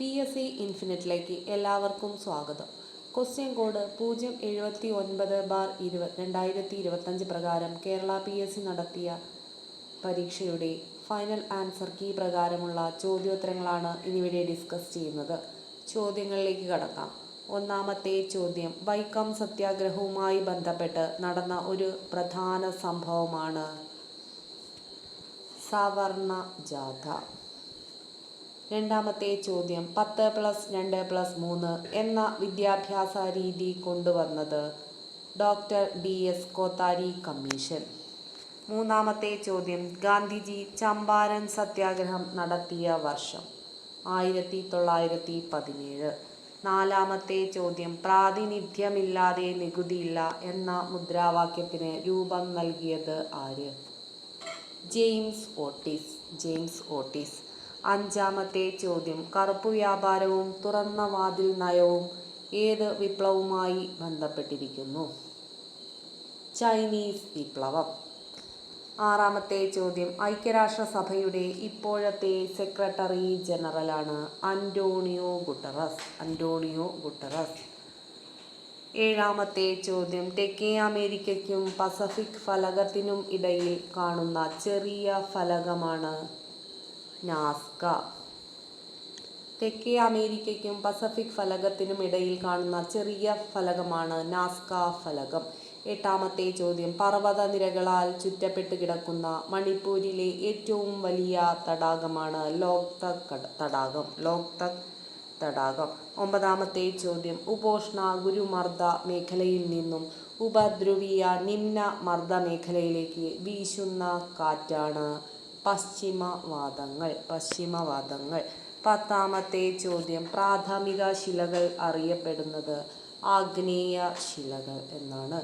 P S C ഇൻഫിനിറ്റിലേക്ക് എല്ലാവർക്കും സ്വാഗതം. Question code പൂജ്യം എഴുപത്തി ഒൻപത് ബാർ ഇരുപത് രണ്ടായിരത്തി ഇരുപത്തഞ്ച് പ്രകാരം കേരള പി എസ് സി നടത്തിയ പരീക്ഷയുടെ ഫൈനൽ ആൻസർ കീ പ്രകാരമുള്ള ചോദ്യോത്തരങ്ങളാണ് ഇന്നിവിടെ ഡിസ്കസ് ചെയ്യുന്നത്. ചോദ്യങ്ങളിലേക്ക് കടക്കാം. ഒന്നാമത്തെ ചോദ്യം വൈക്കം സത്യാഗ്രഹവുമായി ബന്ധപ്പെട്ട് നടന്ന ഒരു പ്രധാന സംഭവമാണ് സവർണ ജാഥ. രണ്ടാമത്തെ ചോദ്യം പത്ത് പ്ലസ് രണ്ട് പ്ലസ് മൂന്ന് എന്ന വിദ്യാഭ്യാസ രീതി കൊണ്ടുവന്നത്. Doctor D S Kothari commission. മൂന്നാമത്തെ ചോദ്യം ഗാന്ധിജി ചമ്പാരൻ സത്യാഗ്രഹം നടത്തിയ വർഷം ആയിരത്തി തൊള്ളായിരത്തി പതിനേഴ്. നാലാമത്തെ ചോദ്യം പ്രാതിനിധ്യമില്ലാതെ നികുതിയില്ല എന്ന മുദ്രാവാക്യത്തിന് രൂപം നൽകിയത് ആര്? James Otis. James Otis. അഞ്ചാമത്തെ ചോദ്യം. കറുപ്പ് വ്യാപാരവും തുറന്ന വാതിൽ നയവും ഏത് വിപ്ലവവുമായി ബന്ധപ്പെട്ടിരിക്കുന്നു? ചൈനീസ് വിപ്ലവം. ആറാമത്തെ ചോദ്യം. ഐക്യരാഷ്ട്രസഭയുടെ ഇപ്പോഴത്തെ സെക്രട്ടറി ജനറലാണ് അന്റോണിയോ ഗുട്ടറസ്. Antonio Guterres. ഏഴാമത്തെ ചോദ്യം. തെക്കേ അമേരിക്കയ്ക്കും പസഫിക് ഫലകത്തിനും ഇടയിൽ കാണുന്ന ചെറിയ ഫലകമാണ് നാസ്ക. തെക്കേ അമേരിക്കയ്ക്കും പസഫിക് ഫലകത്തിനും ഇടയിൽ കാണുന്ന ചെറിയ ഫലകമാണ് നാസ്ക ഫലകം. എട്ടാമത്തെ ചോദ്യം പർവത നിരകളാൽ ചുറ്റപ്പെട്ട് കിടക്കുന്ന മണിപ്പൂരിലെ ഏറ്റവും വലിയ തടാകമാണ് ലോക്ത തടാകം ലോക്ത തടാകം ഒമ്പതാമത്തെ ചോദ്യം ഉപോഷ്ണ ഗുരുമർദ്ദ മേഖലയിൽ നിന്നും ഉപദ്രവീയ നിമ്ന മർദ്ദ മേഖലയിലേക്ക് വീശുന്ന കാറ്റാണ് പശ്ചിമവാദങ്ങൾ പശ്ചിമവാദങ്ങൾ. പത്താമത്തെ ചോദ്യം പ്രാഥമിക ശിലകൾ അറിയപ്പെടുന്നത് ആഗ്നേയ ശിലകൾ എന്നാണ്.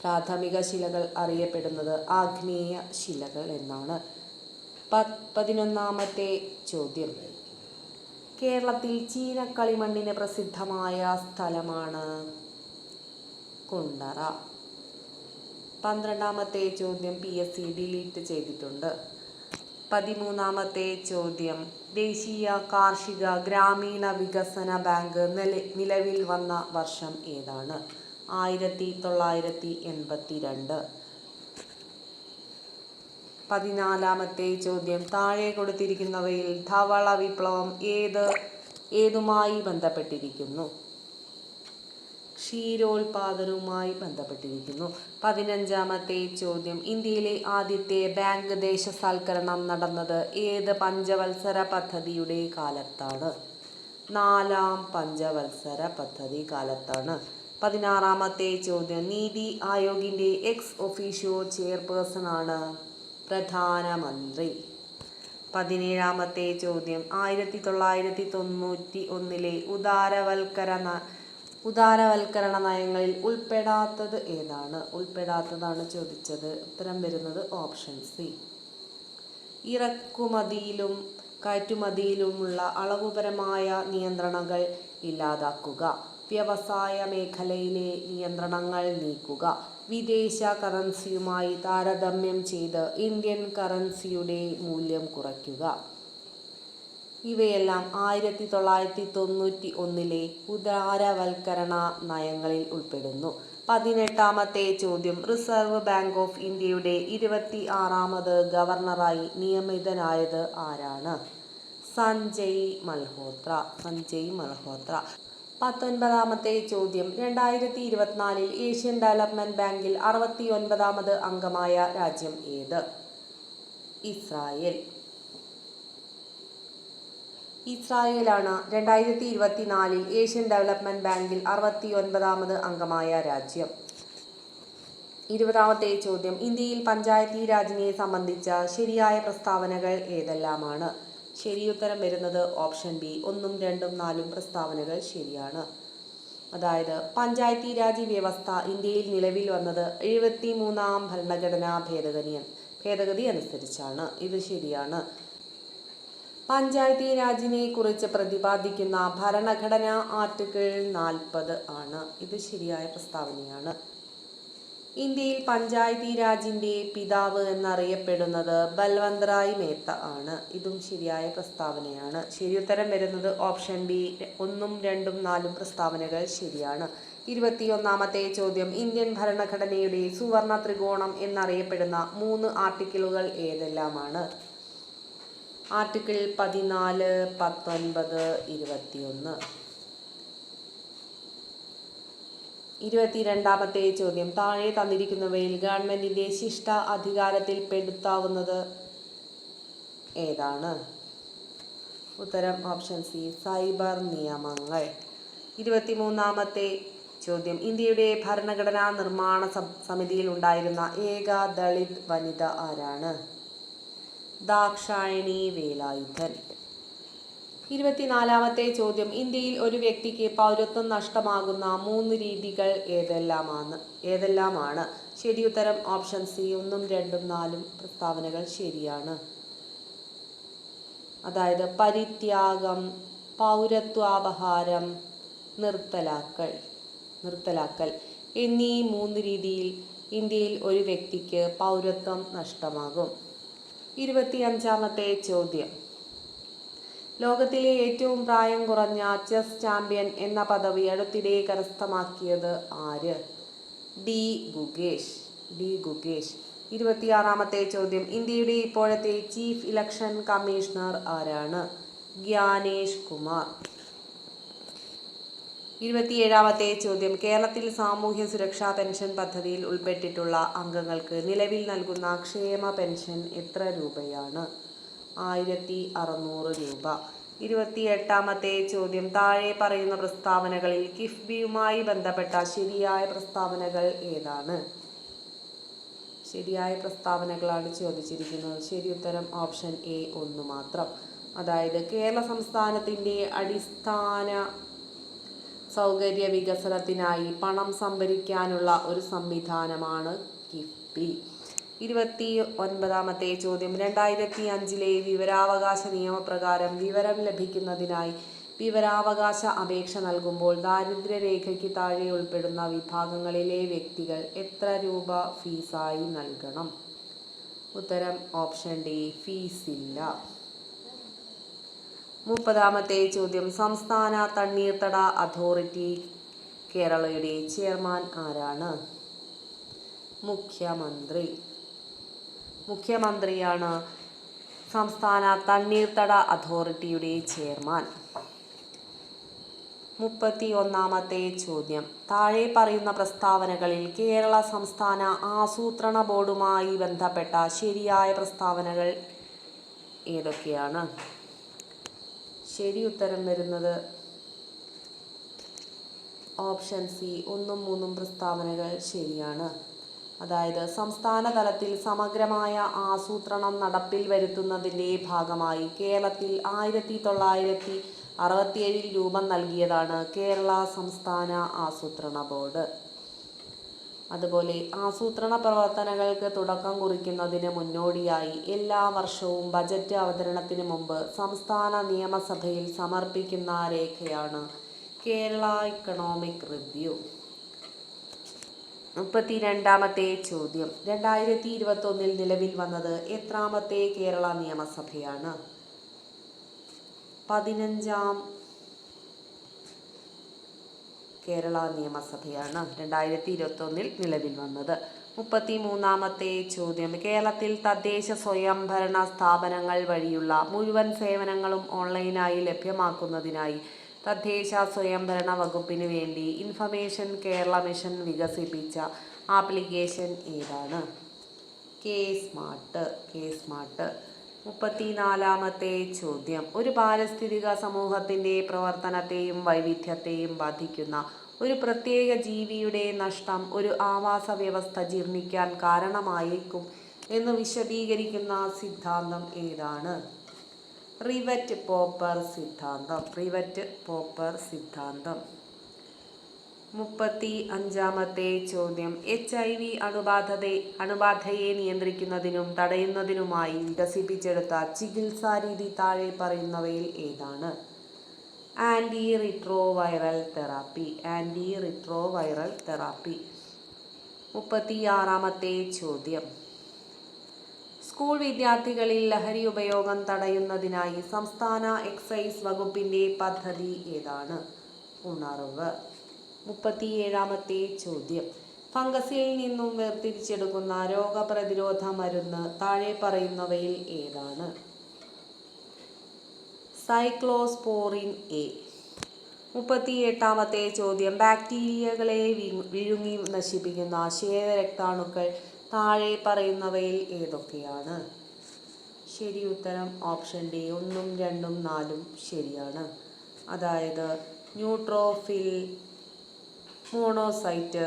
പ്രാഥമിക ശിലകൾ അറിയപ്പെടുന്നത് ആഗ്നേയ ശിലകൾ എന്നാണ്. പതിനൊന്നാമത്തെ ചോദ്യം. കേരളത്തിൽ ചീനക്കളിമണ്ണിന് പ്രസിദ്ധമായ സ്ഥലമാണ് കുണ്ടറ. പന്ത്രണ്ടാമത്തെ ചോദ്യം പി എസ് സി ഡിലീറ്റ് ചെയ്തിട്ടുണ്ട്. പതിമൂന്നാമത്തെ ചോദ്യം. ദേശീയ കാർഷിക ഗ്രാമീണ വികസന ബാങ്ക് നിലവിൽ വന്ന വർഷം ഏതാണ്? ആയിരത്തി തൊള്ളായിരത്തി എൺപത്തി രണ്ട് പതിനാലാമത്തെ ചോദ്യം. താഴെ കൊടുത്തിരിക്കുന്നവയിൽ ധവള വിപ്ലവം ഏത് ഏതുമായി ബന്ധപ്പെട്ടിരിക്കുന്നു? ക്ഷീരോത്പാദനവുമായി ബന്ധപ്പെട്ടിരിക്കുന്നു. പതിനഞ്ചാമത്തെ ചോദ്യം. ഇന്ത്യയിലെ ആദ്യത്തെ ബാങ്ക് ദേശസാൽക്കരണം നടന്നത് ഏത് പഞ്ചവത്സര പദ്ധതിയുടെ കാലത്താണ്? നാലാം പഞ്ചവത്സര പദ്ധതി കാലത്താണ്. പതിനാറാമത്തെ ചോദ്യം. നീതി ആയോഗിന്റെ എക്സ് ഒഫീഷ്യോ ചെയർപേഴ്സൺ ആണ് പ്രധാനമന്ത്രി. പതിനേഴാമത്തെ ചോദ്യം. ആയിരത്തി തൊള്ളായിരത്തി തൊണ്ണൂറ്റി ഒന്നിലെ ഉദാരവൽക്കരണ ഉദാരവൽക്കരണ നയങ്ങളിൽ ഉൾപ്പെടാത്തത് ഏതാണ്? ഉൾപ്പെടാത്തതാണ് ചോദിച്ചത്. ഉത്തരം വരുന്നത് ഓപ്ഷൻ സി. ഇറക്കുമതിയിലും കയറ്റുമതിയിലുമുള്ള അളവുപരമായ നിയന്ത്രണങ്ങൾ ഇല്ലാതാക്കുക. വ്യവസായ മേഖലയിലെ നിയന്ത്രണങ്ങൾ നീക്കുക. വിദേശ കറൻസിയുമായി താരതമ്യം ചെയ്ത് ഇന്ത്യൻ കറൻസിയുടെ മൂല്യം കുറയ്ക്കുക. ഇവയെല്ലാം ആയിരത്തി തൊള്ളായിരത്തി തൊണ്ണൂറ്റി ഒന്നിലെ ഉദാരവൽക്കരണ നയങ്ങളിൽ ഉൾപ്പെടുന്നു. പതിനെട്ടാമത്തെ ചോദ്യം. റിസർവ് ബാങ്ക് ഓഫ് ഇന്ത്യയുടെ ഇരുപത്തി ആറാമത് ഗവർണറായി നിയമിതനായത് ആരാണ്? സഞ്ജയ് മൽഹോത്ര. സഞ്ജയ് മൽഹോത്ര. പത്തൊൻപതാമത്തെ ചോദ്യം. രണ്ടായിരത്തി ഇരുപത്തിനാലിൽ ഏഷ്യൻ ഡെവലപ്മെന്റ് ബാങ്കിൽ അറുപത്തി ഒൻപതാമത് അംഗമായ രാജ്യം ഏത്? ഇസ്രായേൽ. ഇസ്രായേലാണ് രണ്ടായിരത്തി ഇരുപത്തിനാലിൽ ഏഷ്യൻ ഡെവലപ്മെന്റ് ബാങ്കിൽ അറുപത്തി ഒൻപതാമത് അംഗമായ രാജ്യം. ഇരുപതാമത്തെ ചോദ്യം. ഇന്ത്യയിൽ പഞ്ചായത്തി രാജിനെ സംബന്ധിച്ച ശരിയായ പ്രസ്താവനകൾ ഏതെല്ലാമാണ്? ശരിയുത്തരം വരുന്നത് ഓപ്ഷൻ ബി. ഒന്നും രണ്ടും നാലും പ്രസ്താവനകൾ ശരിയാണ്. അതായത് പഞ്ചായത്തി രാജ് വ്യവസ്ഥ ഇന്ത്യയിൽ നിലവിൽ വന്നത് എഴുപത്തി മൂന്നാം ഭരണഘടനാ ഭേദഗതി ഭേദഗതി അനുസരിച്ചാണ്. ഇത് ശരിയാണ്. പഞ്ചായത്തി രാജിനെ കുറിച്ച് പ്രതിപാദിക്കുന്ന ഭരണഘടന ആർട്ടിക്കിൾ നാൽപ്പത് ആണ്. ഇത് ശരിയായ പ്രസ്താവനയാണ്. ഇന്ത്യയിൽ പഞ്ചായത്തി രാജിന്റെ പിതാവ് എന്നറിയപ്പെടുന്നത് ബൽവന്ത് റായ് മേത്ത ആണ്. ഇതും ശരിയായ പ്രസ്താവനയാണ്. ശരിയുത്തരം വരുന്നത് ഓപ്ഷൻ ബി ഒന്നും രണ്ടും നാലും പ്രസ്താവനകൾ ശരിയാണ്. ഇരുപത്തിയൊന്നാമത്തെ ചോദ്യം ഇന്ത്യൻ ഭരണഘടനയുടെ സുവർണ ത്രികോണം എന്നറിയപ്പെടുന്ന മൂന്ന് ആർട്ടിക്കിളുകൾ ഏതെല്ലാമാണ്? ആർട്ടിക്കിൾ പതിനാല് പത്തൊൻപത് ഇരുപത്തിയൊന്ന്. ഇരുപത്തിരണ്ടാമത്തെ ചോദ്യം. താഴെ തന്നിരിക്കുന്നവയിൽ ഗവൺമെന്റിന്റെ ശിഷ്ട അധികാരത്തിൽ പെടുത്താവുന്നത് ഏതാണ്? ഉത്തരം ഓപ്ഷൻ സി സൈബർ നിയമങ്ങൾ. ഇരുപത്തിമൂന്നാമത്തെ ചോദ്യം. ഇന്ത്യയുടെ ഭരണഘടനാ നിർമ്മാണ സമിതിയിൽ ഉണ്ടായിരുന്ന ഏക ദളിത് വനിത ആരാണ്? ദാക്ഷായണി വേലായുധൻ. ഇരുപത്തിനാലാമത്തെ ചോദ്യം. ഇന്ത്യയിൽ ഒരു വ്യക്തിക്ക് പൗരത്വം നഷ്ടമാകുന്ന മൂന്ന് രീതികൾ ഏതെല്ലാമാണ്? ഏതെല്ലാമാണ്? ശരിയുത്തരം ഓപ്ഷൻ സി. ഒന്നും രണ്ടും നാലും പ്രസ്താവനകൾ ശരിയാണ്. അതായത് പരിത്യാഗം പൗരത്വാപഹാരം നിർത്തലാക്കൽ നിർത്തലാക്കൽ എന്നീ മൂന്ന് രീതിയിൽ ഇന്ത്യയിൽ ഒരു വ്യക്തിക്ക് പൗരത്വം നഷ്ടമാകും. ഇരുപത്തിയഞ്ചാമത്തെ ചോദ്യം. ലോകത്തിലെ ഏറ്റവും പ്രായം കുറഞ്ഞ ചെസ് ചാമ്പ്യൻ എന്ന പദവി അടുത്തിടെ കരസ്ഥമാക്കിയത് ആര്? ഡി ഗുഗേഷ് ഡി ഗുഗേഷ് ഇരുപത്തിയാറാമത്തെ ചോദ്യം. ഇന്ത്യയുടെ ഇപ്പോഴത്തെ ചീഫ് ഇലക്ഷൻ കമ്മീഷണർ ആരാണ്? ഗ്യാനേഷ് കുമാർ. ഇരുപത്തിയേഴാമത്തെ ചോദ്യം. കേരളത്തിൽ സാമൂഹ്യ സുരക്ഷാ പെൻഷൻ പദ്ധതിയിൽ ഉൾപ്പെട്ടിട്ടുള്ള അംഗങ്ങൾക്ക് നിലവിൽ നൽകുന്ന ക്ഷേമ പെൻഷൻ എത്ര രൂപയാണ്? ആയിരത്തി അറുന്നൂറ് രൂപ. ഇരുപത്തിയെട്ടാമത്തെ ചോദ്യം. താഴെ പറയുന്ന പ്രസ്താവനകളിൽ കിഫ്ബിയുമായി ബന്ധപ്പെട്ട ശരിയായ പ്രസ്താവനകൾ ഏതാണ്? ശരിയായ പ്രസ്താവനകളാണ് ചോദിച്ചിരിക്കുന്നത്. ശരി ഉത്തരം ഓപ്ഷൻ എ ഒന്ന് മാത്രം. അതായത് കേരള സംസ്ഥാനത്തിന്റെ അടിസ്ഥാന സൗകര്യ വികസനത്തിനായി പണം സംഭരിക്കാനുള്ള ഒരു സംവിധാനമാണ് കിഫ്ബി. ഇരുപത്തി ഒൻപതാമത്തെ ചോദ്യം. രണ്ടായിരത്തി അഞ്ചിലെ വിവരാവകാശ നിയമപ്രകാരം വിവരം ലഭിക്കുന്നതിനായി വിവരാവകാശ അപേക്ഷ നൽകുമ്പോൾ ദാരിദ്ര്യരേഖയ്ക്ക് താഴെ ഉൾപ്പെടുന്ന വിഭാഗങ്ങളിലെ വ്യക്തികൾ എത്ര രൂപ ഫീസായി നൽകണം? ഉത്തരം ഓപ്ഷൻ ഡി ഫീസില്ല. മുപ്പതാമത്തെ ചോദ്യം. സംസ്ഥാന തണ്ണീർത്തട അതോറിറ്റി കേരളയുടെ ചെയർമാൻ ആരാണ്? മുഖ്യമന്ത്രി. മുഖ്യമന്ത്രിയാണ് സംസ്ഥാന തണ്ണീർത്തട അതോറിറ്റിയുടെ ചെയർമാൻ. മുപ്പത്തി ഒന്നാമത്തെ ചോദ്യം. താഴെ പറയുന്ന പ്രസ്താവനകളിൽ കേരള സംസ്ഥാന ആസൂത്രണ ബോർഡുമായി ബന്ധപ്പെട്ട ശരിയായ പ്രസ്താവനകൾ ഏതൊക്കെയാണ്? ശരി ഉത്തരം വരുന്നത് ഓപ്ഷൻ സി ഒന്നും മൂന്നും പ്രസ്താവനകൾ ശരിയാണ്. അതായത് സംസ്ഥാന തലത്തിൽ സമഗ്രമായ ആസൂത്രണം നടപ്പിൽ വരുത്തുന്നതിന്റെ ഭാഗമായി കേരളത്തിൽ ആയിരത്തി തൊള്ളായിരത്തി അറുപത്തിയേഴിൽ രൂപം നൽകിയതാണ് കേരള സംസ്ഥാന ആസൂത്രണ ബോർഡ്. അതുപോലെ ആസൂത്രണ പ്രവർത്തനങ്ങൾക്ക് തുടക്കം കുറിക്കുന്നതിന് മുന്നോടിയായി എല്ലാ വർഷവും ബജറ്റ് അവതരണത്തിന് മുമ്പ് സംസ്ഥാന നിയമസഭയിൽ സമർപ്പിക്കുന്ന രേഖയാണ് കേരള ഇക്കണോമിക് റിവ്യൂ മുപ്പത്തി രണ്ടാമത്തെ ചോദ്യം. രണ്ടായിരത്തി ഇരുപത്തൊന്നിൽ നിലവിൽ വന്നത് എത്രാമത്തെ കേരള നിയമസഭയാണ്? പതിനഞ്ചാം കേരള നിയമസഭയാണ് രണ്ടായിരത്തി ഇരുപത്തൊന്നിൽ നിലവിൽ വന്നത്. മുപ്പത്തി മൂന്നാമത്തെ ചോദ്യം. കേരളത്തിൽ തദ്ദേശ സ്വയംഭരണ സ്ഥാപനങ്ങൾ വഴിയുള്ള മുഴുവൻ സേവനങ്ങളും ഓൺലൈനായി ലഭ്യമാക്കുന്നതിനായി തദ്ദേശ സ്വയംഭരണ വകുപ്പിന് വേണ്ടി ഇൻഫർമേഷൻ കേരള മിഷൻ വികസിപ്പിച്ച ആപ്ലിക്കേഷൻ ഏതാണ്? K smart K smart. മുപ്പത്തിനാലാമത്തെ ചോദ്യം. ഒരു പാരിസ്ഥിതിക സമൂഹത്തിന്റെ പ്രവർത്തനത്തെയും വൈവിധ്യത്തെയും ബാധിക്കുന്ന ഒരു പ്രത്യേക ജീവിയുടെ നഷ്ടം ഒരു ആവാസ വ്യവസ്ഥ ജീർണിക്കാൻ കാരണമായേക്കും എന്ന് വിശദീകരിക്കുന്ന സിദ്ധാന്തം ഏതാണ്? റിവറ്റ് പോപ്പർ സിദ്ധാന്തം. റിവറ്റ് പോപ്പർ സിദ്ധാന്തം. മുപ്പത്തി അഞ്ചാമത്തെ ചോദ്യം. എച്ച് ഐ വി അണുബാധതെ അണുബാധയെ നിയന്ത്രിക്കുന്നതിനും തടയുന്നതിനുമായി വികസിപ്പിച്ചെടുത്ത ചികിത്സാരീതി താഴെ പറയുന്നവയിൽ ഏതാണ്? Anti retroviral therapy. Anti retroviral therapy. മുപ്പത്തിയാറാമത്തെ ചോദ്യം. സ്കൂൾ വിദ്യാർത്ഥികളിൽ ലഹരി ഉപയോഗം തടയുന്നതിനായി സംസ്ഥാന എക്സൈസ് വകുപ്പിന്റെ പദ്ധതി ഏതാണ്? ഉണർവ്. മുപ്പത്തിയേഴാമത്തെ ചോദ്യം. ഫംഗസിൽ നിന്നും വേർതിരിച്ചെടുക്കുന്ന രോഗപ്രതിരോധ മരുന്ന് താഴെ പറയുന്നവയിൽ ഏതാണ്? Cyclosporin A. മുപ്പത്തിയെട്ടാമത്തെ ചോദ്യം. ബാക്ടീരിയകളെ വിഴുങ്ങി നശിപ്പിക്കുന്ന ശ്വേതരക്താണുക്കൾ താഴെ പറയുന്നവയിൽ ഏതൊക്കെയാണ്? ശരി ഉത്തരം ഓപ്ഷൻ ഡി. ഒന്നും രണ്ടും നാലും ശരിയാണ്. അതായത് ന്യൂട്രോഫിൽ മോണോസൈറ്റ്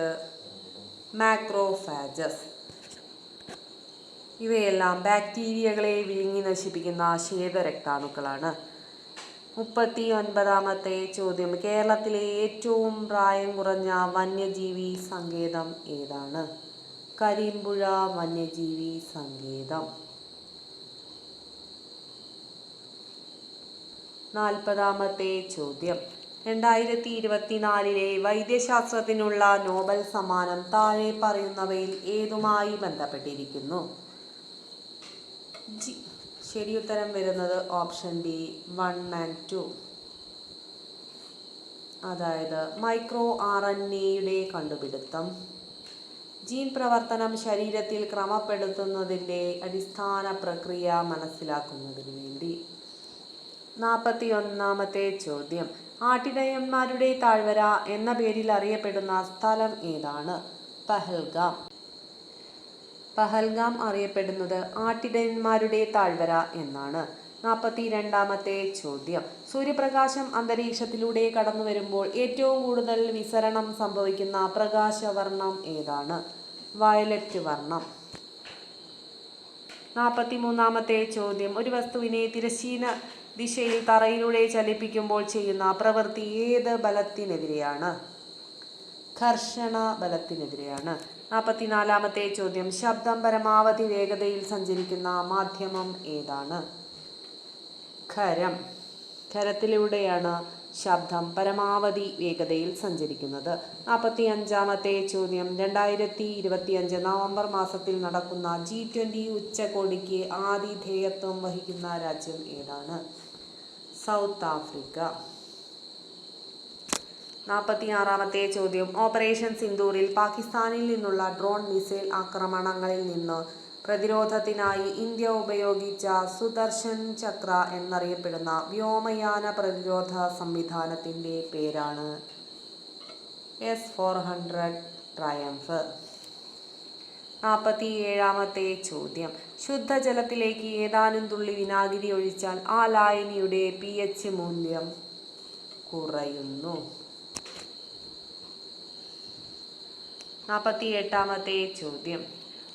മാക്രോഫാജസ് ഇവയെല്ലാം ബാക്ടീരിയകളെ വിഴുങ്ങി നശിപ്പിക്കുന്ന ശ്വേതരക്താണുക്കളാണ് മുപ്പത്തി ഒൻപതാമത്തെ ചോദ്യം. കേരളത്തിലെ ഏറ്റവും പ്രായം കുറഞ്ഞ വന്യജീവി സങ്കേതം ഏതാണ്? കരിമ്പുഴ വന്യജീവി സങ്കേതം. നാൽപ്പതാമത്തെ ചോദ്യം. രണ്ടായിരത്തി ഇരുപത്തിനാലിലെ വൈദ്യശാസ്ത്രത്തിനുള്ള നോബൽ സമ്മാനം താഴെ പറയുന്നവയിൽ ഏതുമായി ബന്ധപ്പെട്ടിരിക്കുന്നു? ജി. ശരി ഉത്തരം വരുന്നത് option D one and two. അതായത് മൈക്രോ ആർ എൻ എയുടെ കണ്ടുപിടുത്തം. ജീൻ പ്രവർത്തനം ശരീരത്തിൽ ക്രമപ്പെടുത്തുന്നതിന്റെ അടിസ്ഥാന പ്രക്രിയ മനസ്സിലാക്കുന്നതിന് വേണ്ടി. നാൽപ്പത്തി ഒന്നാമത്തെ ചോദ്യം. ആട്ടിടയന്മാരുടെ താഴ്വര എന്ന പേരിൽ അറിയപ്പെടുന്ന സ്ഥലം ഏതാണ്? പഹൽഗാം. പഹൽഗാം അറിയപ്പെടുന്നത് ആട്ടിടയന്മാരുടെ താഴ്വര എന്നാണ്. നാൽപ്പത്തി രണ്ടാമത്തെ ചോദ്യം. സൂര്യപ്രകാശം അന്തരീക്ഷത്തിലൂടെ കടന്നു വരുമ്പോൾ ഏറ്റവും കൂടുതൽ വിസരണം സംഭവിക്കുന്ന പ്രകാശവർണം ഏതാണ്? വയലറ്റ് വർണം. നാൽപ്പത്തി മൂന്നാമത്തെ ചോദ്യം. ഒരു വസ്തുവിനെ തിരശ്ചീന ദിശയിൽ തറയിലൂടെ ചലിപ്പിക്കുമ്പോൾ ചെയ്യുന്ന പ്രവൃത്തി ഏത് ബലത്തിനെതിരെയാണ്? ഘർഷണ ബലത്തിനെതിരെയാണ്. നാൽപ്പത്തിനാലാമത്തെ ചോദ്യം. ശബ്ദം പരമാവധി വേഗതയിൽ സഞ്ചരിക്കുന്ന മാധ്യമം ഏതാണ്? ഖരം. ഖരത്തിലൂടെയാണ് ശബ്ദം പരമാവധി വേഗതയിൽ സഞ്ചരിക്കുന്നത്. നാൽപ്പത്തി അഞ്ചാമത്തെ ചോദ്യം. രണ്ടായിരത്തി ഇരുപത്തിയഞ്ച് നവംബർ മാസത്തിൽ നടക്കുന്ന ജി ട്വന്റി ഉച്ചകോടിക്ക് ആതിഥേയത്വം വഹിക്കുന്ന രാജ്യം ഏതാണ്? South Africa. നാൽപ്പത്തിയാറാമത്തെ ചോദ്യം. ഓപ്പറേഷൻ സിന്ദൂറിൽ പാകിസ്ഥാനിൽ നിന്നുള്ള ഡ്രോൺ മിസൈൽ ആക്രമണങ്ങളിൽ നിന്ന് പ്രതിരോധത്തിനായി ഇന്ത്യ ഉപയോഗിച്ച സുദർശൻ ചക്ര എന്നറിയപ്പെടുന്ന വ്യോമയാന പ്രതിരോധ സംവിധാനത്തിന്റെ പേരാണ് എസ് ഫോർ ഹൺഡ്രഡ് ട്രയംഫ് നാൽപ്പത്തി ഏഴാമത്തെ ചോദ്യം. ശുദ്ധജലത്തിലേക്ക് ഏതാനും തുള്ളി വിനാഗിരി ഒഴിച്ചാൽ ആ ലായനിയുടെ പി എച്ച് മൂല്യം കുറയുന്നു. നാൽപ്പത്തി എട്ടാമത്തെ ചോദ്യം.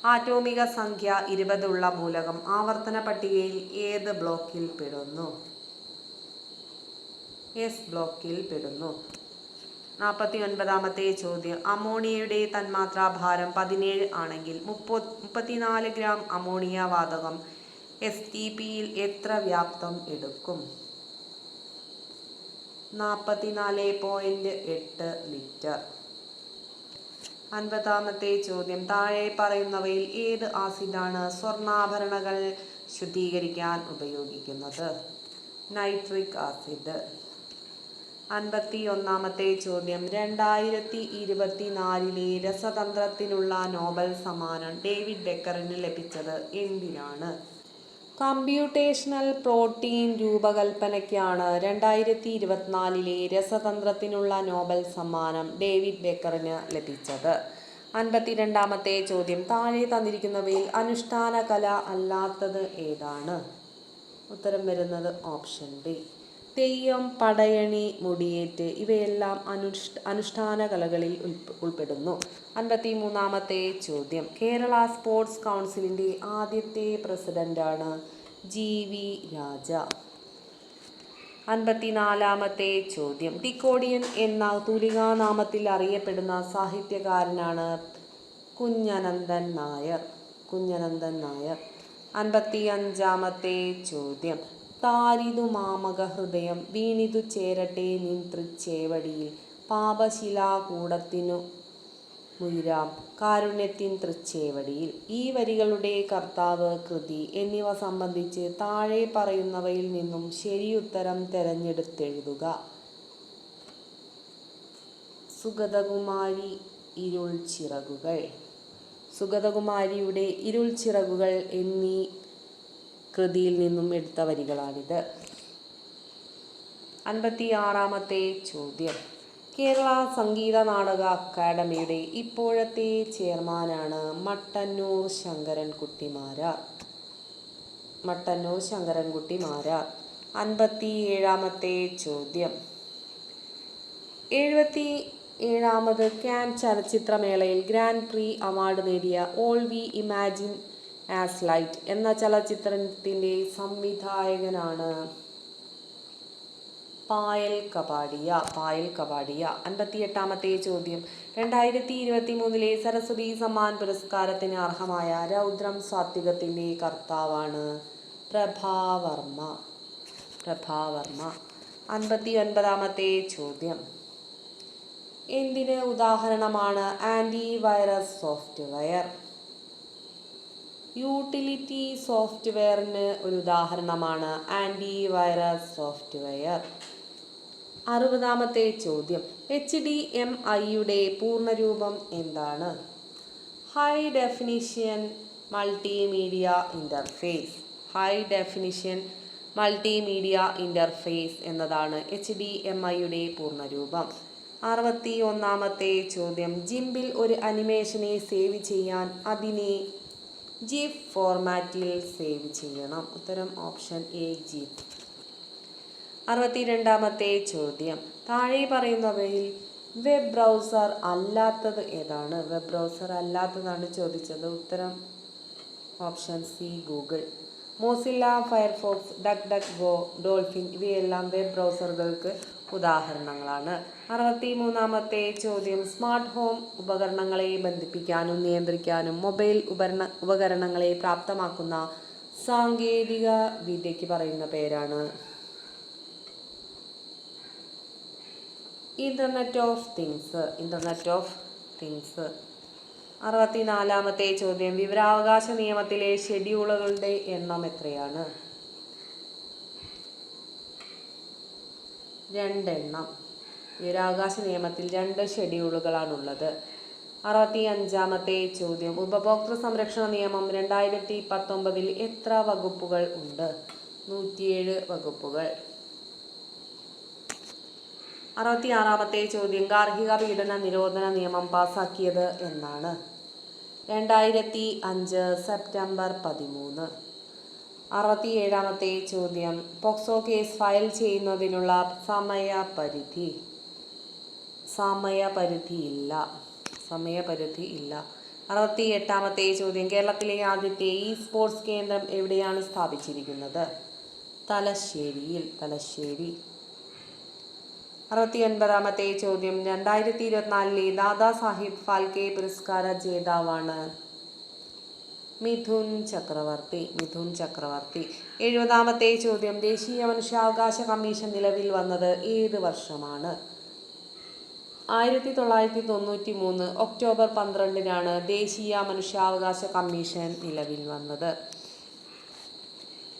ആറ്റോമിക സംഖ്യ ഇരുപതുള്ള മൂലകം ആവർത്തന പട്ടികയിൽ ഏത് ബ്ലോക്കിൽ പെടുന്നു? എസ് ബ്ലോക്കിൽ പെടുന്നു. നാൽപ്പത്തി ഒൻപതാമത്തെ ചോദ്യം. അമോണിയയുടെ തന്മാത്രാ ഭാരം പതിനേഴ് ആണെങ്കിൽ മുപ്പ മുപ്പത്തിനാല് ഗ്രാം അമോണിയ വാതകം എസ് ടി പിയിൽ എത്ര വ്യാപ്തം എടുക്കും? നാൽപ്പത്തിനാല് പോയിന്റ് എട്ട് ലിറ്റർ. അൻപതാമത്തെ ചോദ്യം. താഴെ പറയുന്നവയിൽ ഏത് ആസിഡാണ് സ്വർണാഭരണങ്ങൾ ശുദ്ധീകരിക്കാൻ ഉപയോഗിക്കുന്നത്? Nitric acid. അൻപത്തി ഒന്നാമത്തെ ചോദ്യം. രണ്ടായിരത്തി ഇരുപത്തിനാലിലെ രസതന്ത്രത്തിനുള്ള നോബൽ സമ്മാനം ഡേവിഡ് ബെക്കറിന് ലഭിച്ചത് എന്തിനാണ്? കമ്പ്യൂട്ടേഷണൽ പ്രോട്ടീൻ രൂപകൽപ്പനയ്ക്കാണ് രണ്ടായിരത്തി ഇരുപത്തിനാലിലെ രസതന്ത്രത്തിനുള്ള നോബൽ സമ്മാനം ഡേവിഡ് ബേക്കറിന് ലഭിച്ചത്. അൻപത്തിരണ്ടാമത്തെ ചോദ്യം. താഴെ തന്നിരിക്കുന്നവയിൽ അനുഷ്ഠാന കല അല്ലാത്തത് ഏതാണ്? ഉത്തരം വരുന്നത് ഓപ്ഷൻ ബി. തെയ്യം പടയണി മുടിയേറ്റ് ഇവയെല്ലാം അനുഷ് അനുഷ്ഠാന കലകളിൽ ഉൾപ്പെ- ഉൾപ്പെടുന്നു. അൻപത്തി മൂന്നാമത്തെ ചോദ്യം. കേരള സ്പോർട്സ് കൗൺസിലിന്റെ ആദ്യത്തെ പ്രസിഡന്റാണ് ജി വി രാജ. അൻപത്തിനാലാമത്തെ ചോദ്യം. ടിക്കോഡിയൻ എന്ന തൂലികാനാമത്തിൽ അറിയപ്പെടുന്ന സാഹിത്യകാരനാണ് കുഞ്ഞനന്ദൻ നായർ. കുഞ്ഞനന്ദൻ നായർ. അൻപത്തി അഞ്ചാമത്തെ ചോദ്യം. താരിതു മാമക ഹൃദയം വീണിതു ചേരട്ടെ നിൻ തൃച്ചേവടിയിൽ. പാപശിലാകൂടത്തിനു മുയിരാം കാരുണ്യത്തിൻ തൃച്ചേവടിയിൽ. ഈ വരികളുടെ കർത്താവ് കൃതി എന്നിവ സംബന്ധിച്ച് താഴെ പറയുന്നവയിൽ നിന്നും ശരിയുത്തരം തെരഞ്ഞെടുത്തെഴുതുക. സുഗതകുമാരി ഇരുൾ ചിറകുകൾ സുഗതകുമാരിയുടെ ഇരുൾ ചിറകുകൾ എന്നീ കൃതിയിൽ നിന്നും എടുത്ത വരികളാണിത്. അൻപത്തി ആറാമത്തെ ചോദ്യം. കേരള സംഗീത നാടക അക്കാദമിയുടെ ഇപ്പോഴത്തെ ചെയർമാനാണ് മട്ടന്നൂർ ശങ്കരൻകുട്ടി മാരാർ മട്ടന്നൂർ ശങ്കരൻകുട്ടി മാരാർ അൻപത്തി ഏഴാമത്തെ ചോദ്യം. എഴുപത്തി ഏഴാമത് ക്യാൻ ചലച്ചിത്രമേളയിൽ ഗ്രാൻഡ് പ്രീ അവാർഡ് നേടിയ all we imagine as light എന്ന ചലച്ചിത്രത്തിന്റെ സംവിധായകനാണ് പായൽ കപാടിയ പായൽ കപാടിയ അൻപത്തിയെട്ടാമത്തെ ചോദ്യം. രണ്ടായിരത്തി ഇരുപത്തി മൂന്നിലെ സരസ്വതി സമ്മാൻ പുരസ്കാരത്തിന് അർഹമായ രൗദ്രം സാത്വികത്തിന്റെ കർത്താവാണ് പ്രഭാവർമ്മ. പ്രഭാവർമ്മ. അൻപത്തി ഒൻപതാമത്തെ ചോദ്യം. എന്തിന് ഉദാഹരണമാണ് ആന്റി വൈറസ് സോഫ്റ്റ്വെയർ? യൂട്ടിലിറ്റി സോഫ്റ്റ്വെയറിന് ഒരു ഉദാഹരണമാണ് ആന്റി വൈറസ് സോഫ്റ്റ്വെയർ. അറുപതാമത്തെ ചോദ്യം. എച്ച് ഡി എം ഐയുടെ പൂർണരൂപം എന്താണ്? High definition multimedia interface high definition multimedia interface എന്നതാണ് എച്ച് ഡി എം ഐയുടെ പൂർണരൂപം. അറുപത്തി ഒന്നാമത്തെ ചോദ്യം. ജിംബിൽ ഒരു അനിമേഷനെ സേവ് ചെയ്യാൻ അതിനെ ജിഫ് ഫോർമാറ്റിൽ സേവ് ചെയ്യണം. ഉത്തരം ഓപ്ഷൻ എ ജിഫ് അറുപത്തിരണ്ടാമത്തെ ചോദ്യം. താഴെ പറയുന്നവയിൽ വെബ് ബ്രൗസർ അല്ലാത്തത് ഏതാണ്? വെബ് ബ്രൗസർ അല്ലാത്തതാണ് ചോദിച്ചത്. ഉത്തരം option C Google Mozilla Firefox duck duck go dolphin ഇവയെല്ലാം വെബ് ബ്രൗസറുകൾക്ക് ഉദാഹരണങ്ങളാണ്. അറുപത്തി മൂന്നാമത്തെ ചോദ്യം സ്മാർട്ട് ഹോം ഉപകരണങ്ങളെ ബന്ധിപ്പിക്കാനും നിയന്ത്രിക്കാനും മൊബൈൽ ഉപകരണ ഉപകരണങ്ങളെ പ്രാപ്തമാക്കുന്ന സാങ്കേതിക വിദ്യയ്ക്ക് പറയുന്ന പേരാണ്. Internet of things internet of things അറുപത്തിനാലാമത്തെ ചോദ്യം വിവരാവകാശ നിയമത്തിലെ ഷെഡ്യൂളുകളുടെ എണ്ണം എത്രയാണ്? രണ്ടെണ്ണം. ഈ ഒരു അവകാശ നിയമത്തിൽ രണ്ട് ഷെഡ്യൂളുകളാണുള്ളത്. അറുപത്തി അഞ്ചാമത്തെ ചോദ്യം. ഉപഭോക്തൃ സംരക്ഷണ നിയമം രണ്ടായിരത്തി പത്തൊമ്പതിൽ എത്ര വകുപ്പുകൾ ഉണ്ട്? നൂറ്റിയേഴ് വകുപ്പുകൾ. അറുപത്തി ആറാമത്തെ ചോദ്യം. ഗാർഹിക പീഡന നിരോധന നിയമം പാസാക്കിയത് എന്നാണ്. രണ്ടായിരത്തി അഞ്ച് സെപ്റ്റംബർ പതിമൂന്ന്. അറുപത്തി ഏഴാമത്തെ ചോദ്യം. പോക്സോ കേസ് ഫയൽ ചെയ്യുന്നതിനുള്ള സമയപരിധി. സമയപരിധി ഇല്ല സമയപരിധി ഇല്ല. അറുപത്തി എട്ടാമത്തെ ചോദ്യം. കേരളത്തിലെ ആദ്യത്തെ ഇ സ്പോർട്സ് കേന്ദ്രം എവിടെയാണ് സ്ഥാപിച്ചിരിക്കുന്നത്? തലശ്ശേരിയിൽ. തലശ്ശേരി. അറുപത്തി ഒൻപതാമത്തെ ചോദ്യം. രണ്ടായിരത്തി ഇരുപത്തിനാലിലെ ദാദാ സാഹിബ് ഫാൽക്കെ പുരസ്കാര ജേതാവാണ് മിഥുൻ ചക്രവർത്തി മിഥുൻ ചക്രവർത്തി. എഴുപതാമത്തെ ചോദ്യം. ദേശീയ മനുഷ്യാവകാശ കമ്മീഷൻ നിലവിൽ വന്നത് ഏത് വർഷമാണ്? ആയിരത്തി തൊള്ളായിരത്തി തൊണ്ണൂറ്റി മൂന്ന് ഒക്ടോബർ പന്ത്രണ്ടിനാണ് ദേശീയ മനുഷ്യാവകാശ കമ്മീഷൻ നിലവിൽ വന്നത്.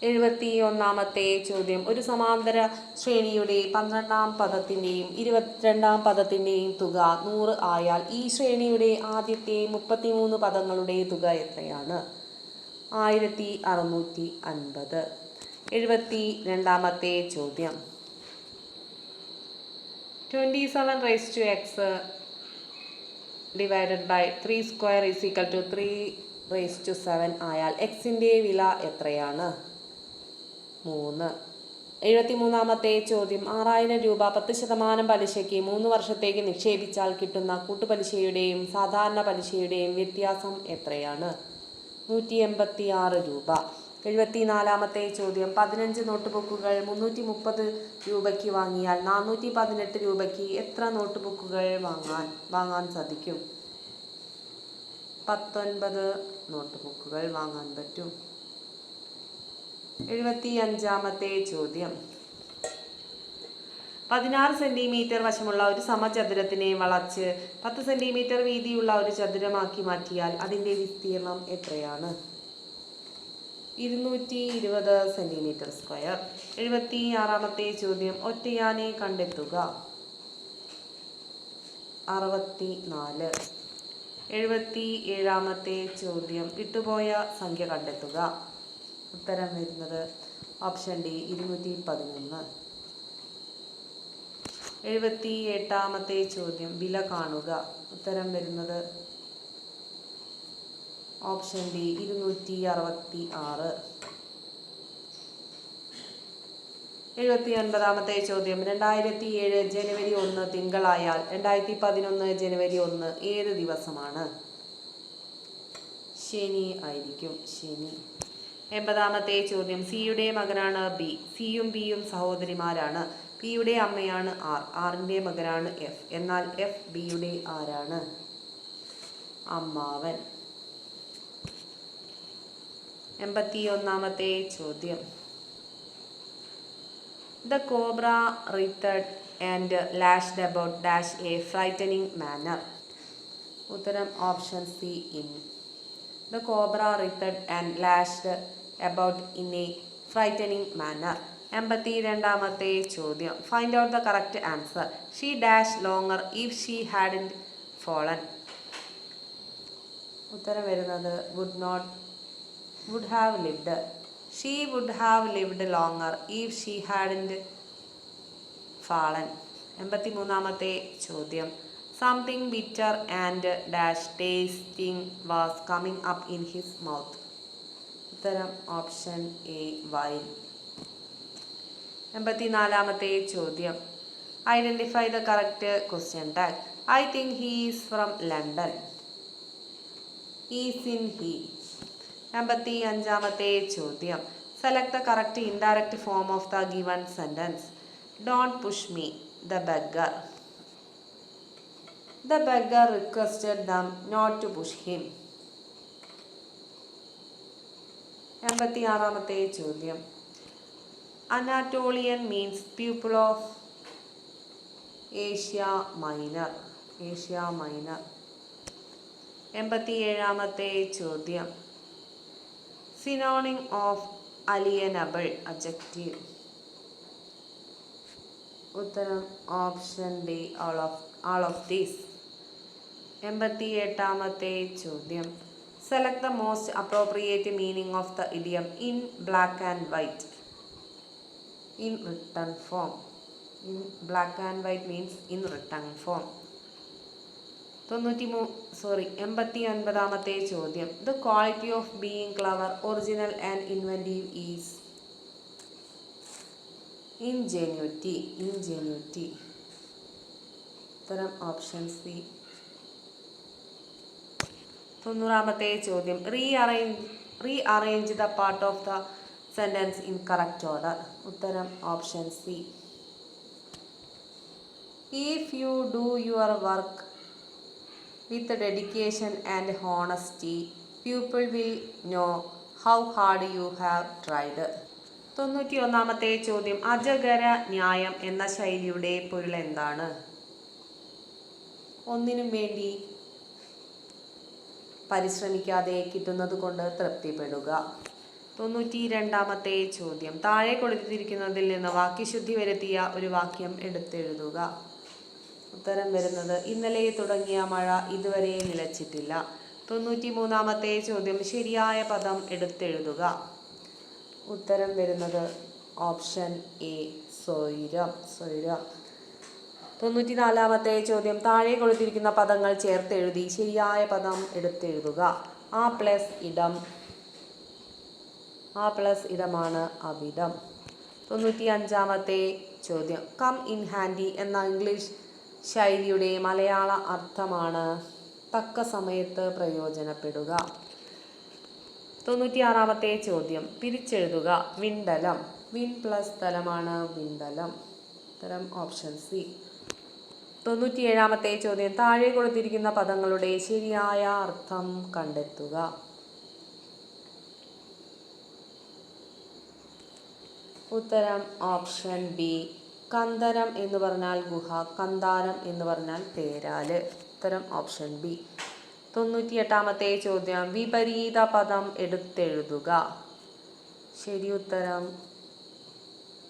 എഴുപത്തി ഒന്നാമത്തെ ചോദ്യം. ഒരു സമാന്തര ശ്രേണിയുടെ പന്ത്രണ്ടാം പദത്തിന്റെയും ഇരുപത്തിരണ്ടാം പദത്തിന്റെയും തുക നൂറ് ആയാൽ ഈ ശ്രേണിയുടെ ആദ്യത്തെ മുപ്പത്തിമൂന്ന് പദങ്ങളുടെ തുക എത്രയാണ്? ആയിരത്തി അറുന്നൂറ്റി അൻപത്. എഴുപത്തി രണ്ടാമത്തെ ചോദ്യം. Twenty seven raise to x divided by three square is equal to three raise to seven ആയാൽ എക്സിന്റെ വില എത്രയാണ്? മൂന്ന്. എഴുപത്തിമൂന്നാമത്തെ ചോദ്യം. ആറായിരം രൂപ പത്ത് ശതമാനം പലിശയ്ക്ക് മൂന്ന് വർഷത്തേക്ക് നിക്ഷേപിച്ചാൽ കിട്ടുന്ന കൂട്ടുപലിശയുടെയും സാധാരണ പലിശയുടെയും വ്യത്യാസം എത്രയാണ്? നൂറ്റി എൺപത്തി ആറ് രൂപ. എഴുപത്തി നാലാമത്തെ ചോദ്യം. പതിനഞ്ച് നോട്ട് ബുക്കുകൾ മുന്നൂറ്റി മുപ്പത് രൂപയ്ക്ക് വാങ്ങിയാൽ നാനൂറ്റി പതിനെട്ട് രൂപയ്ക്ക് എത്ര നോട്ട് ബുക്കുകൾ വാങ്ങാൻ വാങ്ങാൻ സാധിക്കും? പത്തൊൻപത് നോട്ട് ബുക്കുകൾ വാങ്ങാൻ പറ്റും. എഴുപത്തി അഞ്ചാമത്തെ ചോദ്യം. പതിനാറ് സെന്റിമീറ്റർ വശമുള്ള ഒരു സമചതുരത്തിനെ വളച്ച് പത്ത് സെന്റിമീറ്റർ വീതിയുള്ള ഒരു ചതുരമാക്കി മാറ്റിയാൽ അതിന്റെ വിസ്തീർണം എത്രയാണ്? ഇരുന്നൂറ്റി ഇരുപത് സെന്റിമീറ്റർ സ്ക്വയർ. എഴുപത്തി ആറാമത്തെ ചോദ്യം. ഒറ്റയാനെ കണ്ടെത്തുക. അറുപത്തി നാല് എഴുപത്തി ഏഴാമത്തെ ചോദ്യം. വിട്ടുപോയ സംഖ്യ കണ്ടെത്തുക. ഉത്തരം വരുന്നത് ഓപ്ഷൻ ഡി ഇരുന്നൂറ്റി പതിനൊന്ന്. എഴുപത്തി എട്ടാമത്തെ ചോദ്യം വില കാണുക. ഉത്തരം വരുന്നത് ഓപ്ഷൻ ഡി ഇരുന്നൂറ്റി അറുപത്തി ആറ് എഴുപത്തി ഒൻപതാമത്തെ ചോദ്യം രണ്ടായിരത്തി ഏഴ് ജനുവരി ഒന്ന് തിങ്കളായാൽ രണ്ടായിരത്തി പതിനൊന്ന് ജനുവരി ഒന്ന് ഏത് ദിവസമാണ്? ശനി ആയിരിക്കും ശനി. എൺപതാമത്തെ ചോദ്യം. സിയുടെ മകനാണ് ബി സിയും ബിയും സഹോദരിമാരാണ്. പിയുടെ അമ്മയാണ് ആർ ആറിന്റെ മകനാണ് എഫ് എന്നാൽ എഫ് ബിയുടെ ആരാണ്? അമ്മാവൻ. എൺപത്തി ഒന്നാമത്തെ ചോദ്യം. The cobra writhed and lashed about dash a frightening manner ഉത്തരം option C in the cobra writhed and lashed about in a frightening manner എൺപത്തി രണ്ടാമത്തെ ചോദ്യം. Find out the correct answer she dash longer if she in fallen ഉത്തരം വരുന്നത് would not would have lived she would have lived longer if she had in fallen എൺപത്തി മൂന്നാമത്തെ ചോദ്യം. Something bitter and dash tasting was coming up in his mouth ഉത്തരം option A wine എൺപത്തി നാലാമത്തെ ചോദ്യം. Identify the correct question tag I think he is from London isn't he എൺപത്തി അഞ്ചാമത്തെ ചോദ്യം. Select the correct indirect form of the given sentence don't push me the beggar the beggar requested them not to push him എൺപത്തി ആറാമത്തെ ചോദ്യം. Anatolian means people of Asia Minor Asia Minor എൺപത്തി ഏഴാമത്തെ ചോദ്യം. Synonym of alienable adjective ഉത്തരം option D all of all of these എൺപത്തി എട്ടാമത്തെ ചോദ്യം. Select the most appropriate meaning of the idiom in black and white in written form in black and white means in written form തൊണ്ണൂറ്റി മൂ sorry എൺപത്തി ഒൻപതാമത്തെ ചോദ്യം. The quality of being clever original and inventive is ingenuity ingenuity ഉത്തരം option C തൊണ്ണൂറാമത്തെ ചോദ്യം. Rearrange rearrange the part of the sentence in correct order ഉത്തരം option C if you do your work with dedication and honesty people will know how hard you have tried തൊണ്ണൂറ്റി ഒന്നാമത്തെ ചോദ്യം. അജഗര ന്യായം എന്ന ശൈലിയുടെ പൊരുൾ എന്താണ്? ഒന്നിനും വേണ്ടി പരിശ്രമിക്കാതെ കിട്ടുന്നത് കൊണ്ട് തൃപ്തിപ്പെടുക. തൊണ്ണൂറ്റി രണ്ടാമത്തെ ചോദ്യം. താഴെ കൊടുത്തിരിക്കുന്നതിൽ നിന്ന് വാക്യശുദ്ധി വരുത്തിയ ഒരു വാക്യം എടുത്തെഴുതുക. ഉത്തരം വരുന്നത് ഇന്നലെ തുടങ്ങിയ മഴ ഇതുവരെ നിലച്ചിട്ടില്ല. തൊണ്ണൂറ്റി മൂന്നാമത്തെ ചോദ്യം ശരിയായ പദം എടുത്തെഴുതുക. ഉത്തരം വരുന്നത് ഓപ്ഷൻ എ സ്വൈരം. സ്വൈരം. തൊണ്ണൂറ്റി നാലാമത്തെ ചോദ്യം. താഴെ കൊടുത്തിരിക്കുന്ന പദങ്ങൾ ചേർത്തെഴുതി ശരിയായ പദം എടുത്തെഴുതുക. ആ പ്ലസ് ഇടം. ആ പ്ലസ് ഇടമാണ് അവിടം. തൊണ്ണൂറ്റി അഞ്ചാമത്തെ ചോദ്യം. കം ഇൻ ഹാൻഡി എന്ന ഇംഗ്ലീഷ് ശൈലിയുടെ മലയാള അർത്ഥമാണ് തക്ക സമയത്ത് പ്രയോജനപ്പെടുക. തൊണ്ണൂറ്റിയാറാമത്തെ ചോദ്യം. പിരിച്ചെഴുതുക. വിണ്ടലം. വിൻ പ്ലസ് തലമാണ് വിണ്ടലം. ഇത്തരം ഓപ്ഷൻ സി. തൊണ്ണൂറ്റിയേഴാമത്തെ ചോദ്യം. താഴെ കൊടുത്തിരിക്കുന്ന പദങ്ങളുടെ ശരിയായ അർത്ഥം കണ്ടെത്തുക. ഉത്തരം ഓപ്ഷൻ ബി. കന്തരം എന്ന് പറഞ്ഞാൽ ഗുഹ കന്താരം എന്ന് പറഞ്ഞാൽ പേരാൽ. ഉത്തരം ഓപ്ഷൻ ബി. തൊണ്ണൂറ്റിയെട്ടാമത്തെ ചോദ്യം. വിപരീത പദം എടുത്തെഴുതുക. ശരി ഉത്തരം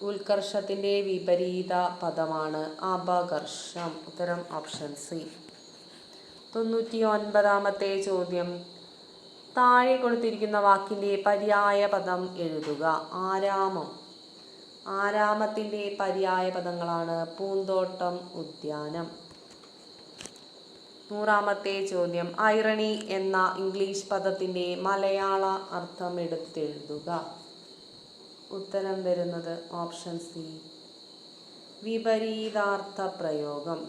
ഉത്കർഷത്തിന്റെ വിപരീത പദമാണ് അപകർഷം. ഉത്തരം ഓപ്ഷൻ സി. തൊണ്ണൂറ്റി ഒൻപതാമത്തെ ചോദ്യം. താഴെ കൊടുത്തിരിക്കുന്ന വാക്കിന്റെ പര്യായ പദം എഴുതുക. ആരാമം. ആരാമത്തിന്റെ പര്യായ പദങ്ങളാണ് പൂന്തോട്ടം ഉദ്യാനം. നൂറാമത്തെ ചോദ്യം. ഐറണി എന്ന ഇംഗ്ലീഷ് പദത്തിന്റെ മലയാള അർത്ഥം എടുത്തെഴുതുക. ഉത്തരം വരുന്നത് ഓപ്ഷൻ സി. വിപരീതാർത്ഥ പ്രയോഗം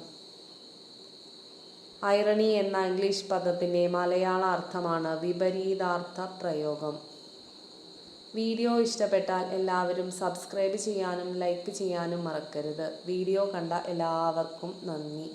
ഐറണി എന്ന ഇംഗ്ലീഷ് പദത്തിന്റെ മലയാള അർത്ഥമാണ് വിപരീതാർത്ഥ പ്രയോഗം വീഡിയോ ഇഷ്ടപ്പെട്ടാൽ എല്ലാവരും സബ്സ്ക്രൈബ് ചെയ്യാനും ലൈക്ക് ചെയ്യാനും മറക്കരുത്. വീഡിയോ കണ്ട എല്ലാവർക്കും നന്ദി.